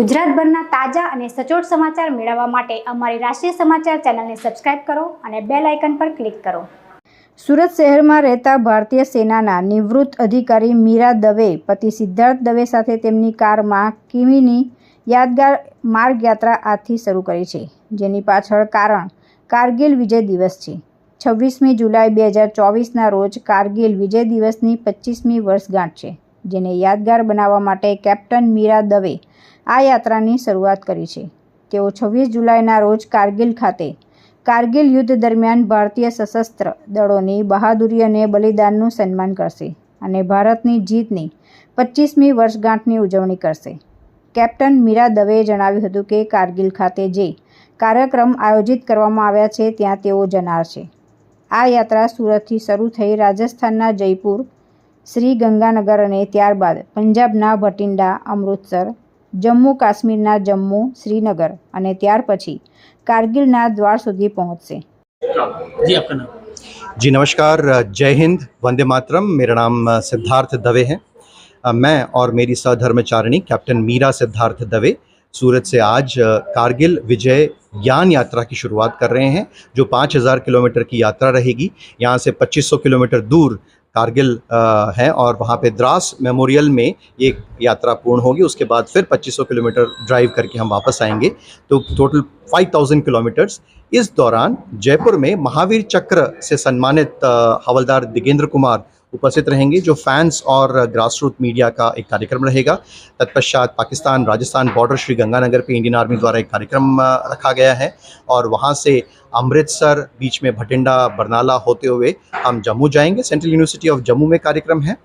ગુજરાતભરના તાજા અને સચોટ સમાચાર મેળવવા માટે અમારી રાષ્ટ્રીય સમાચાર ચેનલને સબસ્ક્રાઇબ કરો અને બેલ આઇકન પર ક્લિક કરો. સુરત શહેરમાં રહેતા ભારતીય સેનાના નિવૃત્ત અધિકારી મીરા દવે, પતિ સિદ્ધાર્થ દવે સાથે તેમની કારમાં કિમીની યાદગાર માર્ગયાત્રા આજથી શરૂ કરી છે, જેની પાછળ કારણ કારગિલ વિજય દિવસ છે. છવ્વીસમી જુલાઈ બે હજાર ચોવીસના રોજ કારગિલ વિજય દિવસની પચીસમી વર્ષગાંઠ છે, જેને યાદગાર બનાવવા માટે કેપ્ટન મીરા દવે આ યાત્રાની શરૂઆત કરી છે. તેઓ છવ્વીસ જુલાઈના રોજ કારગિલ ખાતે, કારગિલ યુદ્ધ દરમિયાન ભારતીય સશસ્ત્ર દળોની બહાદુરી અને બલિદાનનું સન્માન કરશે અને ભારતની જીતની પચીસમી વર્ષગાંઠની ઉજવણી કરશે. કેપ્ટન મીરા દવેએ જણાવ્યું હતું કે કારગિલ ખાતે જે કાર્યક્રમ આયોજિત કરવામાં આવ્યા છે, ત્યાં તેઓ જનાર છે. આ યાત્રા સુરતથી શરૂ થઈ રાજસ્થાનના જયપુર શ્રી ગંગાનગર અને ત્યારબાદ પંજાબના ભટિંડા, અમૃતસર જમ્મુ કાશ્મીરના જમ્મુ શ્રીનગર અને ત્યાર પછી કારગિલના દ્વાર સુધી પહોંચશે जी आपका नाम जी नमस्कार जय हिंद वंदे मातरम मेरा नाम सिद्धार्थ दवे है मैं और मेरी सहधर्मचारिणी कैप्टन मीरा सिद्धार्थ दवे सूरत से आज कारगिल विजय यान यात्रा की शुरुआत कर रहे हैं जो 5000 किलोमीटर की यात्रा रहेगी यहाँ से 2500 किलोमीटर दूर कारगिल अ, है और वहाँ पे द्रास मेमोरियल में ये यात्रा पूर्ण होगी उसके बाद फिर 2500 किलोमीटर ड्राइव करके हम वापस आएंगे तो टोटल 5000 किलोमीटर्स इस दौरान जयपुर में महावीर चक्र से सम्मानित हवलदार दिगेंद्र कुमार उपस्थित रहेंगे, जो फैंस और ग्रास रूट मीडिया का एक कार्यक्रम रहेगा। तत्पश्चात पाकिस्तान, राजस्थान बॉर्डर श्री गंगानगर पे इंडियन आर्मी द्वारा एक कार्यक्रम रखा गया है और वहाँ से अमृतसर बीच में भटिंडा, बरनाला होते हुए हम जम्मू जाएँगे। सेंट्रल यूनिवर्सिटी ऑफ़ जम्मू में कार्यक्रम है।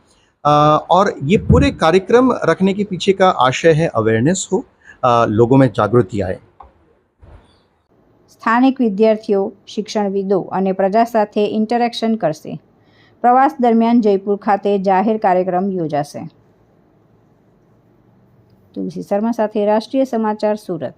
और ये पूरे कार्यक्रम रखने के पीछे का आशय है अवेयरनेस हो लोगों में जागृति आए। સ્થાનિક વિદ્યાર્થીઓ, શિક્ષણવિદો અને પ્રજા સાથે ઇન્ટરેક્શન કરશે. પ્રવાસ દરમિયાન જયપુર ખાતે જાહેર કાર્યક્રમ યોજાશે. તુલસી શર્મા સાથે રાષ્ટ્રીય સમાચાર સુરત.